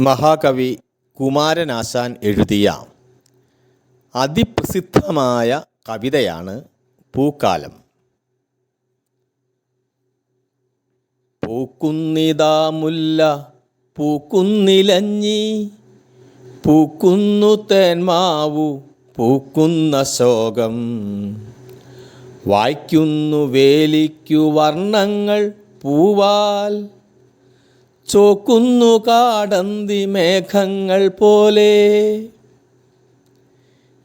മഹാകവി കുമാരനാശാൻ എഴുതിയ അതിപ്രസിദ്ധമായ കവിതയാണ് പൂക്കാലം. പൂക്കുന്നിതാ മുല്ല പൂക്കുന്നിലഞ്ഞി പൂക്കുന്നു തേന്മാവു പൂക്കുന്ന ശോകം. വായിക്കുന്നു വേലിക്കു വർണങ്ങൾ പൂവാൽ ചോക്കുന്നു കാടന്തി മേഘങ്ങൾ പോലെ.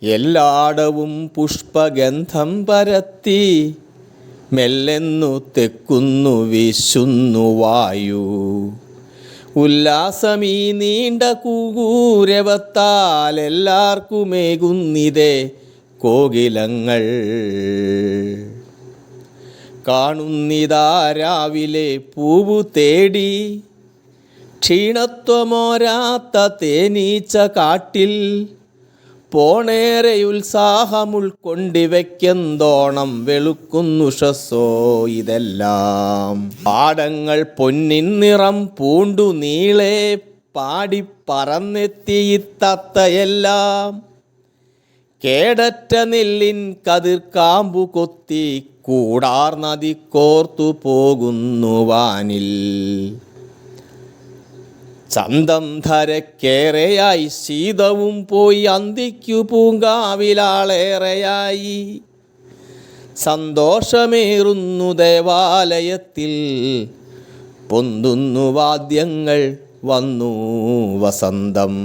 എല്ലാടവും പുഷ്പഗന്ധം പരത്തി മെല്ലെന്നു തെക്കുന്നു വീശുന്നു വായു. ഉല്ലാസമീ നീണ്ട കൂകൂരവത്താൽ എല്ലാവർക്കുമേകുന്നിതേ കോകിലങ്ങൾ. കാണുന്നിതാ രാവിലെ പൂവു തേടി ക്ഷീണത്വമോരാത്ത തേനീച്ച കാട്ടിൽ പോണേറെ ഉത്സാഹം ഉൾക്കൊണ്ടിവയ്ക്കെന്തോണം വെളുക്കുന്നുഷസ്സോ ഇതെല്ലാം. പാടങ്ങൾ പൊന്നിൻ നിറം പൂണ്ടു നീളെ പാടി പറന്നെത്തിയിത്തത്തയെല്ലാം കേടറ്റ നെല്ലിൻ കതിർക്കാമ്പു കൊത്തി കൂടാർ നദി കോർത്തു പോകുന്നു വാനിൽ. ചന്തം ധരക്കേറെയായി ശീതവും പോയി അന്തിക്കു പൂങ്കാവിലാളേറെയായി. സന്തോഷമേറുന്നു ദേവാലയത്തിൽ പൊന്തുന്നു വാദ്യങ്ങൾ വന്നു വസന്തം.